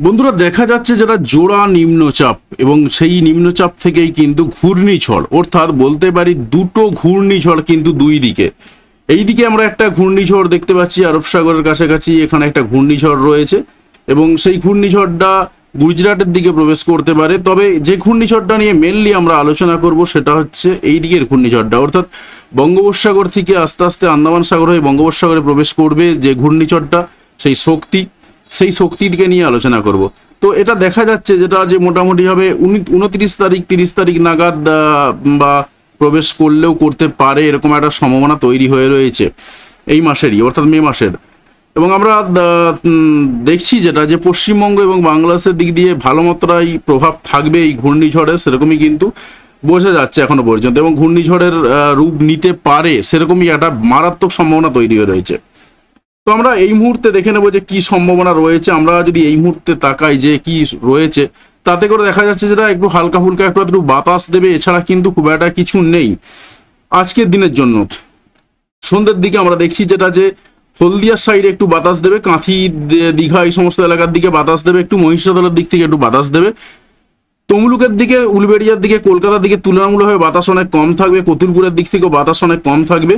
বন্ধুরা, দেখা যাচ্ছে যেটা জোড়া নিম্নচাপ এবং সেই নিম্নচাপ থেকেই কিন্তু ঘূর্ণিঝড়, অর্থাৎ বলতে পারি দুটো ঘূর্ণিঝড় কিন্তু দুই দিকে। এই দিকে আমরা একটা ঘূর্ণিঝড় দেখতে পাচ্ছি আরব সাগরের কাছাকাছি, এখানে একটা ঘূর্ণিঝড় রয়েছে এবং সেই ঘূর্ণিঝড়টা গুজরাটের দিকে প্রবেশ করতে পারে। তবে যে ঘূর্ণিঝড়টা নিয়ে মেনলি আমরা আলোচনা করব সেটা হচ্ছে এই দিকের ঘূর্ণিঝড়টা, অর্থাৎ বঙ্গোপসাগর থেকে আস্তে আস্তে আন্দামান সাগর হয়ে বঙ্গোপসাগরে প্রবেশ করবে যে ঘূর্ণিঝড়টা, সেই শক্তি। সেই শক্তির দিকে নিয়ে আলোচনা করব। তো এটা দেখা যাচ্ছে যেটা যে মোটামুটি হবে উনত্রিশ তারিখ, তিরিশ তারিখ নাগাদ বা প্রবেশ করলেও করতে পারে এরকম একটা সম্ভাবনা তৈরি হয়ে রয়েছে এই মাসেরই, অর্থাৎ মে মাসের। এবং আমরা দেখছি যেটা যে পশ্চিমবঙ্গ এবং বাংলাদেশের দিক দিয়ে ভালো মাত্রায় প্রভাব থাকবে এই ঘূর্ণিঝড়ের সেরকমই কিন্তু বোঝা যাচ্ছে এখনও পর্যন্ত। এবং ঘূর্ণিঝড়ের রূপ নিতে পারে, সেরকমই একটা মারাত্মক সম্ভাবনা তৈরি হয়ে রয়েছে। তো আমরা এই মুহূর্তে দেখে নেব যে কি সম্ভাবনা রয়েছে। আমরা যদি এই মুহূর্তে তাকাই যে কি রয়েছে, তাতে করে দেখা যাচ্ছে যেটা একটু হালকা ফুলকা একটু একটু বাতাস দেবে, এছাড়া কিন্তু খুব একটা কিছু নেই। আজকের দিনের জন্য। সন্ধ্যের দিকে আমরা দেখছি যেটা যে হলদিয়ার সাইডে একটু বাতাস দেবে, কাঁথি দীঘা এই সমস্ত এলাকার দিকে বাতাস দেবে, একটু মহিষাদলের দিক থেকে একটু বাতাস দেবে। তমলুকের দিকে, উলবেড়িয়ার দিকে, কলকাতার দিকে তুলনামূলকভাবে বাতাস অনেক কম থাকবে, কতুলপুরের দিক থেকেও বাতাস অনেক কম থাকবে।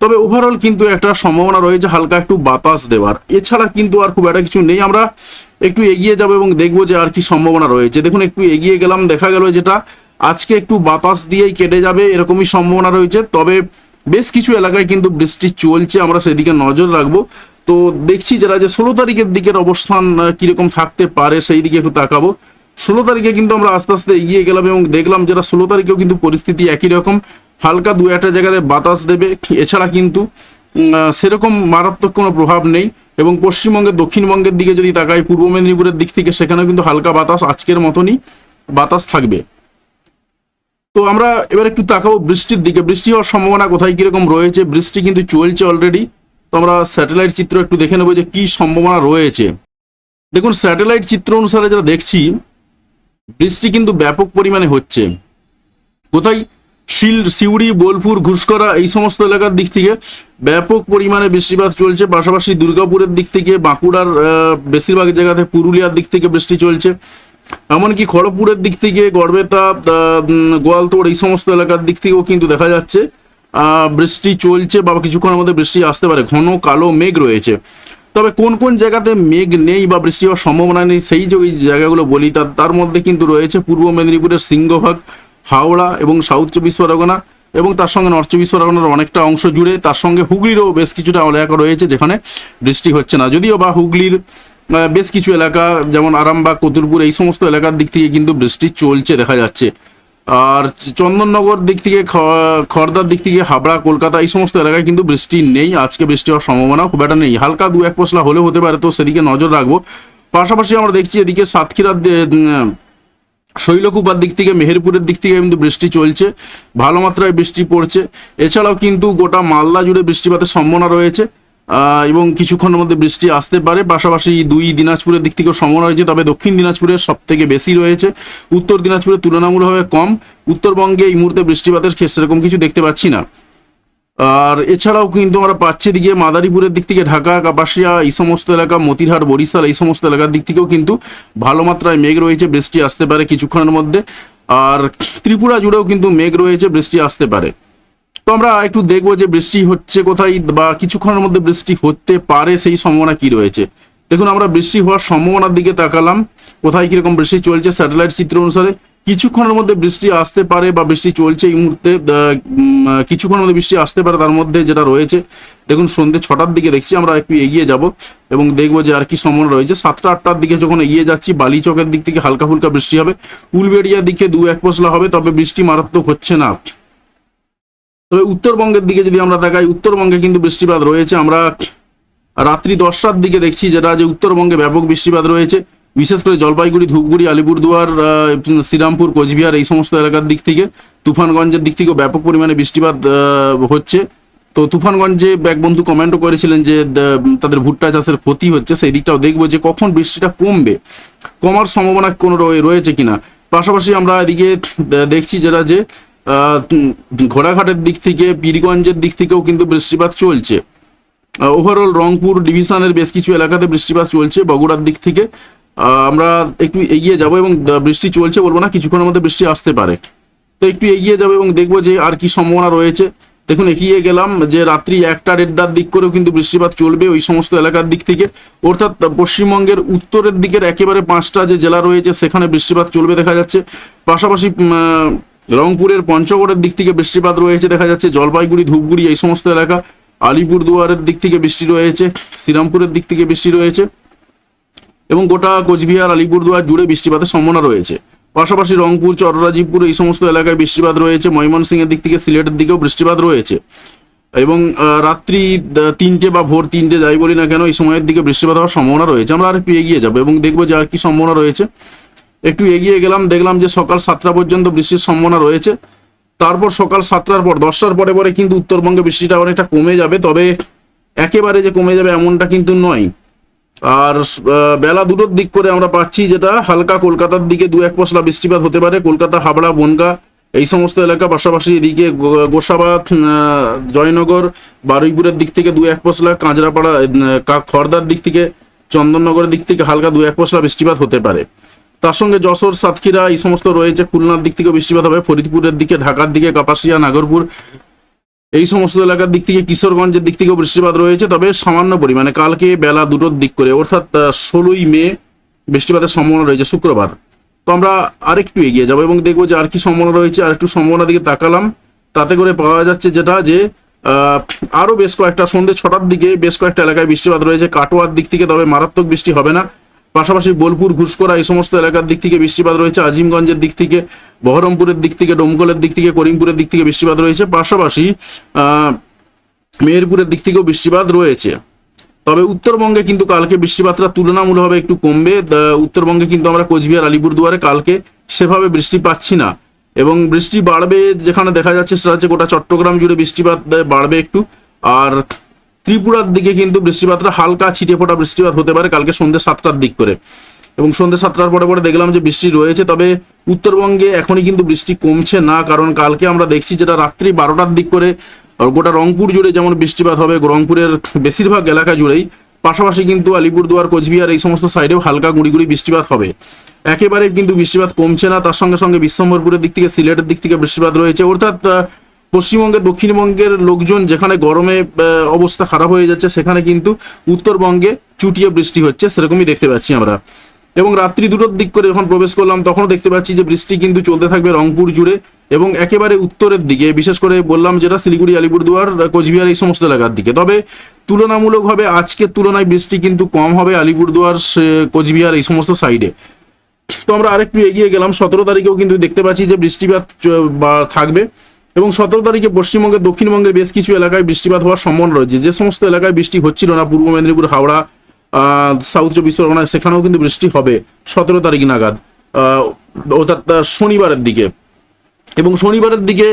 তবে ওভারঅল কিন্তু একটা সম্ভাবনা রয়েছে হালকা একটু বাতাস দেওয়ার। এছাড়া কিন্তু আর খুব একটা কিছু নেই। আমরা একটু এগিয়ে যাব এবং দেখব যে আর কি সম্ভাবনা রয়েছে। দেখুন, একটু এগিয়ে গেলাম, দেখা গেল যেটা আজকে একটু বাতাস দিয়েই কেটে যাবে, এরকমই সম্ভাবনা রয়েছে। তবে বেশ কিছু এলাকায় কিন্তু বৃষ্টি চলছে, আমরা সেদিকে নজর রাখব। তো দেখছি যারা যে ষোলো তারিখের দিকের অবস্থান কীরকম থাকতে পারে সেই দিকে একটু তাকাবো। ষোলো তারিখে কিন্তু আমরা আস্তে আস্তে এগিয়ে গেলাম এবং দেখলাম যেটা ষোলো তারিখেও কিন্তু পরিস্থিতি একই রকম। হালকা দু একটা জায়গাতে বাতাস দেবে। এছাড়া কিন্তু সেরকম মারাত্মক কোনো প্রভাব নেই এবং পশ্চিমবঙ্গের, দক্ষিণবঙ্গের দিকে যদি তাকাই, পূর্ব মেদিনীপুরের দিক থেকে সেখানেও কিন্তু হালকা বাতাস আজকের মতনই বাতাস থাকবে। তো আমরা এবার একটু তাকাবো বৃষ্টির দিকে। বৃষ্টি হওয়ার সম্ভাবনা কোথায়, কীরকম রয়েছে? বৃষ্টি কিন্তু চলছে অলরেডি তো আমরা স্যাটেলাইট চিত্র একটু দেখে নেব যে কি সম্ভাবনা রয়েছে। দেখুন স্যাটেলাইট চিত্র অনুসারে যেটা দেখছি, বৃষ্টি কিন্তু ব্যাপক পরিমাণে হচ্ছে। কোথায় শিল, সিউড়ি, বোলপুর ঘুষকরা এই সমস্ত এলাকার দিক থেকে ব্যাপক পরিমাণে বৃষ্টিপাত চলছে। পাশাপাশি দুর্গাপুরের দিক থেকে, বাঁকুড়ার বেশিরভাগ জায়গাতে পুরুলিয়ার দিক থেকে বৃষ্টি চলছে। এমনকি খড়গপুরের দিক থেকে, গড়বেতা গোয়ালতোড়, এই সমস্ত এলাকার দিক থেকেও কিন্তু দেখা যাচ্ছে বৃষ্টি চলছে বা কিছুক্ষণের মধ্যে বৃষ্টি আসতে পারে। ঘন কালো মেঘ রয়েছে। তবে কোন কোন জায়গাতে মেঘ নেই বা বৃষ্টি হওয়ার সম্ভাবনা নেই, সেই যে ওই জায়গাগুলো বলি, তার তার মধ্যে কিন্তু রয়েছে পূর্ব মেদিনীপুরের সিংহভাগ হাওড়া এবং সাউথ চব্বিশ পরগনা এবং তার সঙ্গে নর্থ চব্বিশ পরগনার অনেকটা অংশ জুড়ে, তার সঙ্গে হুগলিরও বেশ কিছুটা এলাকা রয়েছে যেখানে বৃষ্টি হচ্ছে না। যদিও বা হুগলির বেশ কিছু এলাকা, যেমন আরামবাগ, কতুলপুর, এই সমস্ত এলাকার দিক থেকে কিন্তু বৃষ্টি চলছে, দেখা যাচ্ছে। আর চন্দননগর দিক থেকে, খ- খড়দার দিক থেকে, হাবড়া, কলকাতা, এই সমস্ত এলাকায় কিন্তু বৃষ্টি নেই। আজকে বৃষ্টি হওয়ার সম্ভাবনা খুব একটা নেই। হালকা দু এক পশলা হলেও হতে পারে, তো সেদিকে নজর রাখব। পাশাপাশি আমরা দেখছি এদিকে সাতক্ষীরার শৈলকুপার দিক থেকে, মেহেরপুরের দিক থেকে কিন্তু বৃষ্টি চলছে। ভালো মাত্রায় বৃষ্টি পড়ছে। এছাড়াও কিন্তু গোটা মালদা জুড়ে বৃষ্টিপাতের সম্ভাবনা রয়েছে। এবং কিছুক্ষণের মধ্যে বৃষ্টি আসতে পারে। পাশাপাশি দুই দিনাজপুরের দিক থেকেও সম্ভাবনা রয়েছে। তবে দক্ষিণ দিনাজপুরের সব থেকে বেশি রয়েছে। উত্তর দিনাজপুরের তুলনামূলকভাবে কম। উত্তরবঙ্গে এই মুহূর্তে বৃষ্টিপাতের সেরকম কিছু দেখতে পাচ্ছি না। আর এছাড়াও কিন্তু আমরা পাচ্ছি দিকে মাদারীপুরের দিক থেকে ঢাকা, কাপাসিয়া, এই সমস্ত এলাকা, মতিরহাট, বরিশাল, এই সমস্ত এলাকার দিক থেকেও কিন্তু ভালো মাত্রায় মেঘ রয়েছে, বৃষ্টি আসতে পারে কিছুক্ষণের মধ্যে। আর ত্রিপুরা জুড়েও কিন্তু মেঘ রয়েছে, বৃষ্টি আসতে পারে। তো আমরা একটু দেখব যে বৃষ্টি হচ্ছে কোথায় বা কিছুক্ষণের মধ্যে বৃষ্টি হতে পারে, সেই সম্ভাবনা কি রয়েছে। দেখুন, আমরা বৃষ্টি হওয়ার সম্ভাবনার দিকে তাকালাম। কোথায় কীরকম বৃষ্টি চলছে, স্যাটেলাইট চিত্র অনুসারে কিছুক্ষণের মধ্যে বৃষ্টি আসতে পারে বা বৃষ্টি চলছে এই মুহূর্তে কিছুক্ষণের মধ্যে বৃষ্টি আসতে পারে, তার মধ্যে যেটা রয়েছে, দেখুন সন্ধ্যে ছটার দিকে দেখছি আমরা একটু এগিয়ে যাব এবং দেখব যে আর কি সম্ভাবনা রয়েছে। সাতটা আটটার দিকে যখন এগিয়ে যাচ্ছি বালি চকের দিক থেকে হালকা ফুলকা বৃষ্টি হবে। উলবেড়িয়ার দিকে দু এক পশলা হবে, তবে বৃষ্টি মারাত্মক হচ্ছে না। তবে উত্তরবঙ্গের দিকে যদি আমরা দেখাই উত্তরবঙ্গে কিন্তু বৃষ্টিপাত রয়েছে। আমরা রাত্রি দশটার দিকে দেখছি যেটা যে উত্তরবঙ্গে ব্যাপক বৃষ্টিপাত রয়েছে। বিশেষ করে জলপাইগুড়ি, ধূপগুড়ি, আলিপুরদুয়ার শ্রীরামপুর, কোচবিহার এই সমস্ত এলাকার দিক থেকে, তুফানগঞ্জের দিক থেকেও ব্যাপক পরিমাণে বৃষ্টিপাত হচ্ছে। তো তুফানগঞ্জে এক বন্ধু কমেন্টও করেছিলেন যে তাদের ভুট্টা চাষের ক্ষতি হচ্ছে, সেই দিকটাও দেখব যে কখন বৃষ্টিটা কমবে। কমার সম্ভাবনা কোনো রয়ে- রয়েছে কিনা? পাশাপাশি আমরা এদিকে দেখছি যেটা যে ঘোড়াঘাটের দিক থেকে, পীরগঞ্জের দিক থেকেও কিন্তু বৃষ্টিপাত চলছে। ওভারঅল রংপুর ডিভিশনের বেশ কিছু এলাকাতে বৃষ্টিপাত চলছে, বগুড়ার দিক থেকে। আমরা একটু এগিয়ে যাব এবং বৃষ্টি চলছে বলব না, কিছুক্ষণের মধ্যে বৃষ্টি আসতে পারে। তো একটু এগিয়ে যাব এবং দেখব যে আর কি সম্ভাবনা রয়েছে। দেখুন, এগিয়ে গেলাম যে রাত্রি একটা দেড়টার দিক করেও কিন্তু বৃষ্টিপাত চলবে ওই সমস্ত এলাকার দিক থেকে। অর্থাৎ পশ্চিমবঙ্গের উত্তরের দিকের একেবারে পাঁচটা যে জেলা রয়েছে, সেখানে বৃষ্টিপাত চলবে দেখা যাচ্ছে। পাশাপাশি রংপুরের পঞ্চগড়ের দিক থেকে বৃষ্টিপাত রয়েছে দেখা যাচ্ছে। জলপাইগুড়ি, ধূপগুড়ি এই সমস্ত এলাকা। আলিপুরদুয়ারের দিক থেকে বৃষ্টি রয়েছে। শ্রীরামপুরের দিক থেকে বৃষ্টি রয়েছে। এবং গোটা কোচবিহার, আলিপুরদুয়ার জুড়ে বৃষ্টিপাতের সম্ভাবনা রয়েছে। পাশাপাশি রংপুর চট্টরাজীবপুর এই সমস্ত এলাকায় বৃষ্টিপাত রয়েছে। ময়মনসিংহের দিক থেকে সিলেটের দিকেও বৃষ্টিপাত রয়েছে। এবং রাত্রি তিনটে বা ভোর তিনটে যাই বলি না কেন, এই সময়ের দিকে বৃষ্টিপাত হওয়ার সম্ভাবনা রয়েছে। আমরা আর একটু এগিয়ে যাব এবং দেখব যে আর কি সম্ভাবনা রয়েছে। একটু এগিয়ে গেলাম, দেখলাম যে সকাল সাতটা পর্যন্ত বৃষ্টির সম্ভাবনা রয়েছে। তারপর সকাল সাতটার পর, দশটার পরে পরে কিন্তু উত্তরবঙ্গে বৃষ্টিটা অনেকটা কমে যাবে। তবে একেবারে যে কমে যাবে এমনটা কিন্তু নয়। আর বেলা দুটোর দিক করে আমরা পাচ্ছি যেটা হালকা কলকাতার দিকে দু এক পশলা বৃষ্টিপাত হতে পারে, কলকাতা, হাবড়া, বনগা, এই সমস্ত এলাকা পাশাপাশি এদিকে গোসাবাদ জয়নগর, বারুইপুরের দিক থেকে দু এক পশলা, কাঁচরাপাড়া খড়দার দিক থেকে, চন্দননগরের দিক থেকে হালকা দু এক পশলা বৃষ্টিপাত হতে পারে। তার সঙ্গে যশোর, সাতক্ষীরা, এই সমস্ত রয়েছে, খুলনার দিক থেকে বৃষ্টিপাত হবে, ফরিদপুরের দিকে, ঢাকার দিকে, কাপাসিয়া, নাগরপুর এই সমস্ত এলাকার দিক থেকে কিশোরগঞ্জের দিক থেকেও বৃষ্টিপাত রয়েছে তবে সামান্য পরিমাণে। কালকে বেলা দুটোর দিক করে অর্থাৎ ষোলোই মে বৃষ্টিপাতের সম্ভাবনা রয়েছে শুক্রবার। তো আমরা আরেকটু এগিয়ে যাব এবং দেখব যে আর কি সম্ভাবনা রয়েছে আর একটু সম্ভাবনার দিকে তাকালাম। তাতে করে পাওয়া যাচ্ছে যেটা যে আহ, আরও বেশ কয়েকটা সন্ধ্যে ছটার দিকে বেশ কয়েকটা এলাকায় বৃষ্টিপাত রয়েছে। কাটোয়ার দিক থেকে তবে মারাত্মক বৃষ্টি হবে না। পাশাপাশি বোলপুর ঘুষকরা এই সমস্ত এলাকার দিক থেকে বৃষ্টিপাত রয়েছে। আজিমগঞ্জের দিক থেকে, বহরমপুরের দিক থেকে, ডোমকলের দিক থেকে, করিমপুরের দিক থেকে বৃষ্টিপাত রয়েছে। পাশাপাশি মেহেরপুরের দিক থেকেও বৃষ্টিপাত রয়েছে। তবে উত্তরবঙ্গে কিন্তু কালকে বৃষ্টিপাতটা তুলনামূলকভাবে একটু কমবে। উত্তরবঙ্গে কিন্তু আমরা কোচবিহার, আলিপুরদুয়ারে কালকে সেভাবে বৃষ্টি পাচ্ছি না। এবং বৃষ্টি বাড়বে যেখানে দেখা যাচ্ছে, সেটা হচ্ছে গোটা চট্টগ্রাম জুড়ে বৃষ্টিপাত বাড়বে একটু। আর ত্রিপুরার দিকে কিন্তু বৃষ্টিপাতটা হালকা ছিটে ফোটা বৃষ্টিপাত হতে পারে কালকে সন্ধ্যে সাতটার দিক করে। এবং সন্ধ্যে সাতটার পরে পরে দেখলাম যে বৃষ্টি রয়েছে, তবে উত্তরবঙ্গে এখনই কিন্তু বৃষ্টি কমছে না, কারণ কালকে আমরা দেখছি যেটা রাত্রি বারোটার দিক করে গোটা রংপুর জুড়ে যেমন বৃষ্টিপাত হবে, রংপুরের বেশিরভাগ এলাকা জুড়েই। পাশাপাশি কিন্তু আলিপুরদুয়ার, কোচবিহার এই সমস্ত সাইডেও হালকা গুঁড়ি বৃষ্টিপাত হবে। একেবারে কিন্তু বৃষ্টিপাত কমছে না, তার সঙ্গে সঙ্গে বিশ্বম্বরপুরের দিক থেকে, সিলেটের দিক থেকে বৃষ্টিপাত রয়েছে। অর্থাৎ পশ্চিমবঙ্গের, দক্ষিণবঙ্গের লোকজন যেখানে গরমে অবস্থা খারাপ হয়ে যাচ্ছে, সেখানে কিন্তু উত্তরবঙ্গে চুটিয়ে বৃষ্টি হচ্ছে, সেরকমই দেখতে পাচ্ছি আমরা। এবং রাত্রি দুটোর দিক করে যখন প্রবেশ করলাম, তখনও দেখতে পাচ্ছি যে বৃষ্টি কিন্তু চলতে থাকবে রংপুর জুড়ে এবং একেবারে উত্তরের দিকে। বিশেষ করে বললাম যেটা শিলিগুড়ি, আলিপুরদুয়ার, কোচবিহার, এই সমস্ত এলাকার দিকে। তবে তুলনামূলকভাবে আজকের তুলনায় বৃষ্টি কিন্তু কম হবে আলিপুরদুয়ার কোচবিহার, এই সমস্ত সাইডে। তো আমরা আরেকটু এগিয়ে গেলাম। সতেরো তারিখেও কিন্তু দেখতে পাচ্ছি যে বৃষ্টিপাত থাকবে। এবং সতেরো তারিখে পশ্চিমবঙ্গের, দক্ষিণবঙ্গের বেশ কিছু এলাকায় বৃষ্টিপাত হওয়ার সম্ভাবনা রয়েছে। যে সমস্ত এলাকায় বৃষ্টি হচ্ছিল না, পূর্ব মেদিনীপুর, হাওড়া সাউথ চব্বিশ পরগনা, সেখানেও কিন্তু বৃষ্টি হবে সতেরো তারিখ নাগাদ অর্থাৎ শনিবারের দিকে। এবং শনিবারের দিকে,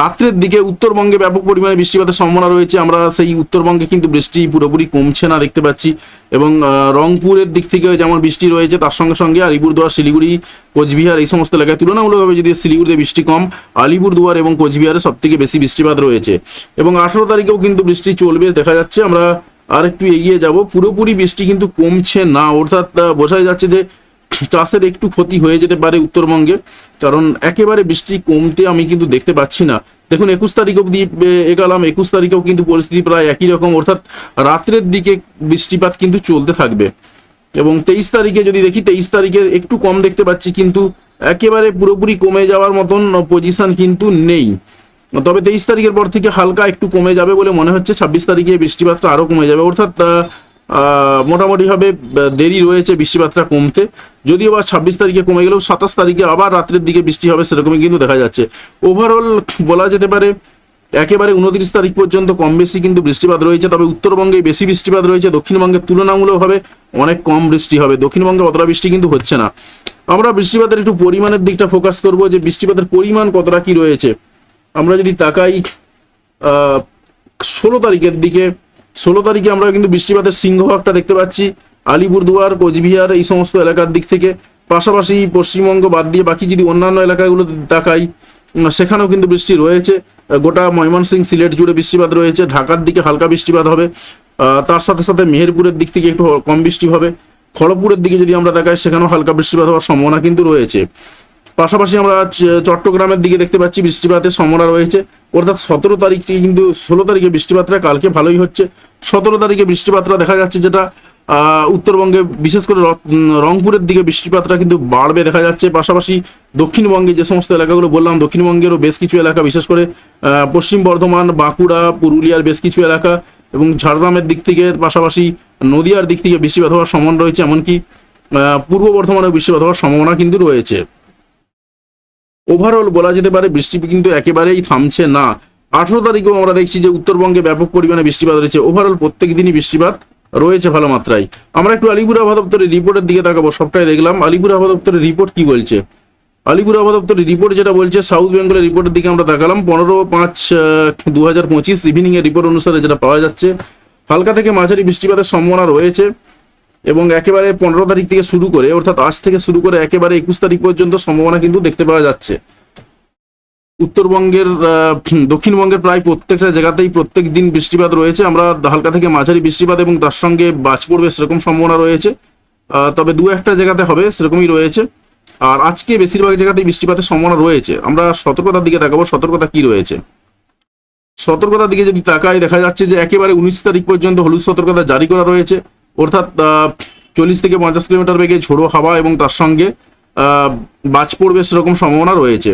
রাত্রের দিকে উত্তরবঙ্গে ব্যাপক পরিমাণে বৃষ্টিপাতের সম্ভাবনা রয়েছে। আমরা সেই উত্তরবঙ্গে কিন্তু বৃষ্টি পুরোপুরি কমছে না, দেখতে পাচ্ছি। এবং রংপুরের দিক থেকে যেমন বৃষ্টি রয়েছে, তার সঙ্গে সঙ্গে আলিপুরদুয়ার, শিলিগুড়ি, কোচবিহার এই সমস্ত এলাকায় তুলনামূলকভাবে যদি শিলিগুড়িতে বৃষ্টি কম, আলিপুরদুয়ার এবং কোচবিহারে সব থেকে বেশি বৃষ্টিপাত রয়েছে। এবং আঠারো তারিখেও কিন্তু বৃষ্টি চলবে দেখা যাচ্ছে। আমরা আর একটু এগিয়ে যাব। পুরোপুরি বৃষ্টি কিন্তু কমছে না। অর্থাৎ বোঝাই যাচ্ছে যে চাষের একটু ক্ষতি হয়ে যেতে পারে উত্তরবঙ্গে। কারণ, একেবারে বৃষ্টি কমতে আমি কিন্তু দেখতে পাচ্ছি না। দেখুন, একুশ তারিখ অব্দি এগালাম। একুশ তারিখেও কিন্তু পরিস্থিতি প্রায় একই রকম। অর্থাৎ রাত্রের দিকে বৃষ্টিপাত কিন্তু চলতে থাকবে। এবং তেইশ তারিখে যদি দেখি, তেইশ তারিখে একটু কম দেখতে পাচ্ছি, কিন্তু একেবারে পুরোপুরি কমে যাওয়ার মতন পজিশন কিন্তু নেই। তবে তেইশ তারিখের পর থেকে হালকা একটু কমে যাবে বলে মনে হচ্ছে। ছাব্বিশ তারিখে বৃষ্টিপাতটা আরও কমে যাবে। অর্থাৎ মোটামুটিভাবে দেরি রয়েছে বৃষ্টিপাতটা কমতে। যদিও বা ছাব্বিশ তারিখে কমে গেলেও সাতাশ তারিখে আবার রাত্রের দিকে বৃষ্টি হবে সেরকমই কিন্তু দেখা যাচ্ছে। ওভারঅল বলা যেতে পারে, একেবারে উনত্রিশ তারিখ পর্যন্ত কম বেশি কিন্তু বৃষ্টিপাত রয়েছে, তবে উত্তরবঙ্গে বেশি বৃষ্টিপাত রয়েছে দক্ষিণবঙ্গের তুলনামূলকভাবে অনেক কম বৃষ্টি হবে। দক্ষিণবঙ্গে অতটা বৃষ্টি কিন্তু হচ্ছে না। আমরা বৃষ্টিপাতের একটু পরিমাণের দিকটা ফোকাস করব যে বৃষ্টিপাতের পরিমাণ কতটা কি রয়েছে। আমরা যদি তাকাই ষোলো তারিখের দিকে ষোলো তারিখে আমরা কিন্তু বৃষ্টিপাতের সিংহভাগটা দেখতে পাচ্ছি। আলিপুরদুয়ার, কোচবিহার, এই সমস্ত এলাকার দিক থেকে। পাশাপাশি পশ্চিমবঙ্গ বাদ দিয়ে বাকি যদি অন্যান্য এলাকাগুলো তাকাই সেখানেও কিন্তু বৃষ্টি রয়েছে। গোটা ময়মনসিং সিলেট জুড়ে বৃষ্টিপাত রয়েছে। ঢাকার দিকে হালকা বৃষ্টিপাত হবে। তার সাথে সাথে মেহেরপুরের দিক থেকে একটু কম বৃষ্টি হবে। খড়গপুরের দিকে যদি আমরা তাকাই সেখানেও হালকা বৃষ্টিপাত হওয়ার সম্ভাবনা কিন্তু রয়েছে। পাশাপাশি আমরা চট্টগ্রামের দিকে দেখতে পাচ্ছি বৃষ্টিপাতের সম্ভাবনা রয়েছে। অর্থাৎ সতেরো তারিখ কিন্তু ষোলো তারিখে বৃষ্টিপাতটা কালকে ভালোই হচ্ছে। সতেরো তারিখে বৃষ্টিপাতটা দেখা যাচ্ছে যেটা উত্তরবঙ্গে বিশেষ করে রংপুরের দিকে বৃষ্টিপাতটা কিন্তু বাড়বে দেখা যাচ্ছে। পাশাপাশি দক্ষিণবঙ্গে যে সমস্ত এলাকাগুলো বললাম, দক্ষিণবঙ্গেরও বেশ কিছু এলাকা, বিশেষ করে পশ্চিম বর্ধমান, বাঁকুড়া, পুরুলিয়ার বেশ কিছু এলাকা এবং ঝাড়গ্রামের দিক থেকে পাশাপাশি নদিয়ার দিক থেকে বৃষ্টিপাত হওয়ার সম্ভাবনা রয়েছে, এমনকি পূর্ব বর্ধমানেও বৃষ্টিপাত হওয়ার সম্ভাবনা কিন্তু রয়েছে। ওভারঅল বলা যেতে পারে, বৃষ্টি কিন্তু একেবারেই থামছে না। আঠারো তারিখেও আমরা দেখছি যে উত্তরবঙ্গে ব্যাপক পরিমাণে বৃষ্টিপাত রয়েছে। ওভারঅল প্রত্যেক দিনই বৃষ্টিপাত রয়েছে ভালো মাত্রায়। আমরা একটু আলিপুর আবহাওয়া দপ্তরের রিপোর্টের দিকে তাকাবো, সবটাই দেখলাম। আলিপুর আবহাওয়া দপ্তরের রিপোর্ট কি বলছে? আলিপুর আবহাওয়া দপ্তরের রিপোর্ট যেটা বলছে, সাউথ বেঙ্গলের রিপোর্টের দিকে আমরা তাকালাম। পনেরো পাঁচ দু হাজার পঁচিশ ইভিনিং এর রিপোর্ট অনুসারে যেটা পাওয়া যাচ্ছে, হালকা থেকে মাঝারি বৃষ্টিপাতের সম্ভাবনা রয়েছে এবং একেবারে পনেরো তারিখ থেকে শুরু করে, অর্থাৎ আজ থেকে শুরু করে একেবারে একুশ তারিখ পর্যন্ত সম্ভাবনা কিন্তু দেখতে পাওয়া যাচ্ছে। উত্তরবঙ্গের দক্ষিণবঙ্গের প্রায় প্রত্যেকটা জায়গাতেই প্রত্যেক দিন বৃষ্টিপাত রয়েছে। আমরা হালকা থেকে মাঝারি বৃষ্টিপাত এবং তার সঙ্গে বাজ পড়বে সেরকম সম্ভাবনা রয়েছে। তবে দু একটা জায়গাতে হবে, সেরকমই রয়েছে। আর আজকে বেশিরভাগ জায়গাতেই বৃষ্টিপাতের সম্ভাবনা রয়েছে। আমরা সতর্কতার দিকে তাকাবো, সতর্কতা কি রয়েছে? সতর্কতার দিকে যদি তাকাই, দেখা যাচ্ছে যে একেবারে উনিশ তারিখ পর্যন্ত হলুদ সতর্কতা জারি করা রয়েছে। অর্থাৎ চল্লিশ থেকে পঞ্চাশ কিলোমিটার বেগে ঝোড়ো হাওয়া এবং তার সঙ্গে বাজ পড়বে সেরকম সম্ভাবনা রয়েছে।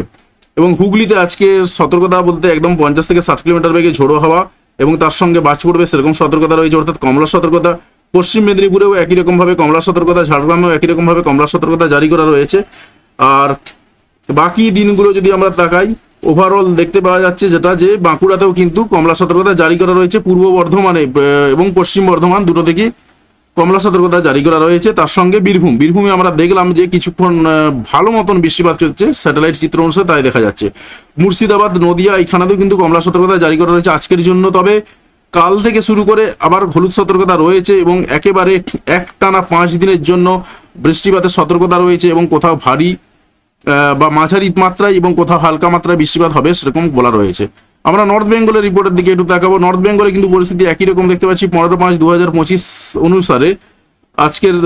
এবং হুগলিতে আজকে সতর্কতা বলতে একদম পঞ্চাশ থেকে ষাট কিলোমিটার বেগে ঝোড়ো হাওয়া এবং তার সঙ্গে বাজ পড়বে সেরকম সতর্কতা রয়েছে, অর্থাৎ কমলা সতর্কতা। পশ্চিম মেদিনীপুরেও একই রকম ভাবে কমলা সতর্কতা, ঝাড়গ্রামেও একই রকম ভাবে কমলা সতর্কতা জারি করা রয়েছে। আর বাকি দিনগুলো যদি আমরা তাকাই ওভারঅল দেখতে পাওয়া যাচ্ছে যেটা যে বাঁকুড়াতেও কিন্তু কমলা সতর্কতা জারি করা রয়েছে, পূর্ব বর্ধমানে এবং পশ্চিম বর্ধমান দুটো থেকে। কমলা সতর্কতা জারি করা রয়েছে। তার সঙ্গে বীরভূম। বীরভূমে আমরা দেখলাম যে কিছুক্ষণ ভালো মতন বৃষ্টিপাত চলছে। স্যাটেলাইট চিত্র অনুসারে তাই দেখা যাচ্ছে। মুর্শিদাবাদ, নদিয়া এখানেও কিন্তু কমলা সতর্কতা জারি করা রয়েছে আজকের জন্য। তবে কাল থেকে শুরু করে আবার হলুদ সতর্কতা রয়েছে এবং একেবারে এক টানা পাঁচ দিনের জন্য বৃষ্টিপাতের সতর্কতা রয়েছে এবং কোথাও ভারী বা মাঝারি মাত্রায় এবং কোথাও হালকা মাত্রায় বৃষ্টিপাত হবে সেরকম বলা রয়েছে। আমরা নর্থ বেঙ্গলের রিপোর্টের দিকে একটু তাকাবো। নর্থ বেঙ্গলে কিন্তু পরিস্থিতি একই রকম দেখতে পাচ্ছি। পনেরো পাঁচ দু অনুসারে, আজকের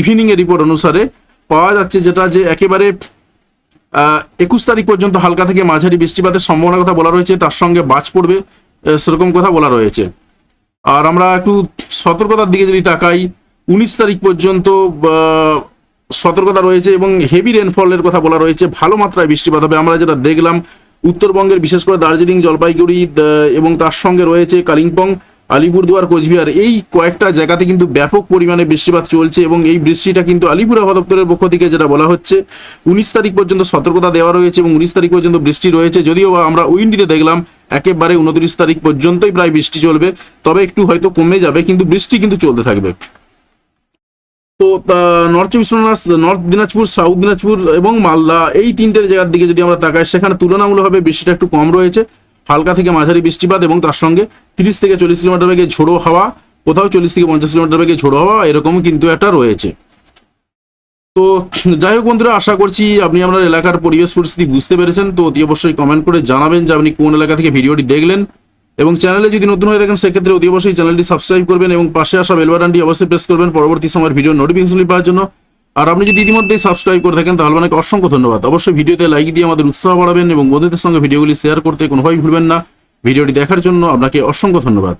ইভিনিং এর রিপোর্ট অনুসারে পাওয়া যাচ্ছে যেটা যে একেবারে একুশ তারিখ পর্যন্ত হালকা থেকে মাঝারি বৃষ্টিপাতের সম্ভাবনার কথা বলা রয়েছে। তার সঙ্গে বাজ পড়বে সেরকম কথা বলা রয়েছে। আর আমরা একটু সতর্কতার দিকে যদি তাকাই, উনিশ তারিখ পর্যন্ত সতর্কতা রয়েছে এবং হেভি রেনফলের কথা বলা রয়েছে। ভালো মাত্রায় বৃষ্টিপাত হবে। আমরা যেটা দেখলাম উত্তরবঙ্গের বিশেষ করে দার্জিলিং, জলপাইগুড়ি এবং তার সঙ্গে রয়েছে কালিম্পং, আলিপুরদুয়ার, কোচবিহার। এই কয়েকটা জায়গাতে কিন্তু ব্যাপক পরিমাণে বৃষ্টিপাত চলছে এবং এই বৃষ্টিটা কিন্তু আলিপুর দপ্তরের পক্ষ থেকে যেটা বলা হচ্ছে, উনিশ তারিখ পর্যন্ত সতর্কতা দেওয়া রয়েছে এবং উনিশ তারিখ পর্যন্ত বৃষ্টি রয়েছে। যদিও আমরা উইন্ডিতে দেখলাম, একেবারে উনত্রিশ তারিখ পর্যন্তই প্রায় বৃষ্টি চলবে, তবে একটু হয়তো কমে যাবে, কিন্তু বৃষ্টি কিন্তু চলতে থাকবে। তো নর্থ চব্বিশ পরগনা নর্থ দিনাজপুর সাউথ দিনাজপুর এবং মালদা, এই তিনটে জায়গার দিকে যদি আমরা তাকাই, সেখানে তুলনামূলকভাবে বৃষ্টিটা একটু কম রয়েছে। হালকা থেকে মাঝারি বৃষ্টিপাত এবং তার সঙ্গে তিরিশ থেকে চল্লিশ কিলোমিটার বেগে ঝোড়ো হাওয়া, কোথাও চল্লিশ থেকে পঞ্চাশ কিলোমিটার বেগে ঝোড়ো হাওয়া এরকম কিন্তু একটা রয়েছে। তো, যাই হোক বন্ধুরা, আশা করছি আপনি আপনার এলাকার পরিবেশ পরিস্থিতি বুঝতে পেরেছেন। তো অতি অবশ্যই কমেন্ট করে জানাবেন যে আপনি কোন এলাকা থেকে ভিডিওটি দেখলেন। এবং চ্যানেলে যদি নতুন হয়ে থাকেন, সেক্ষেত্রে অতি অবশ্যই চ্যানেলটি সাবস্ক্রাইব করবেন এবং পাশে আসা বেলবাটনটি অবশ্যই প্রেস করবেন। পরবর্তী সময়ের ভিডিও নোটিফিকেশন পাওয়ার জন্য। আর আপনি যদি ইতিমধ্যেই সাবস্ক্রাইব করে থাকেন, তাহলে অনেক অসংখ্য ধন্যবাদ। অবশ্যই ভিডিওতে লাইক দিয়ে আমাদের উৎসাহ বাড়াবেন এবং বন্ধুদের সঙ্গে ভিডিওগুলি শেয়ার করতে কোনোভাবেই ভুলবেন না। ভিডিওটি দেখার জন্য আপনাকে অসংখ্য ধন্যবাদ।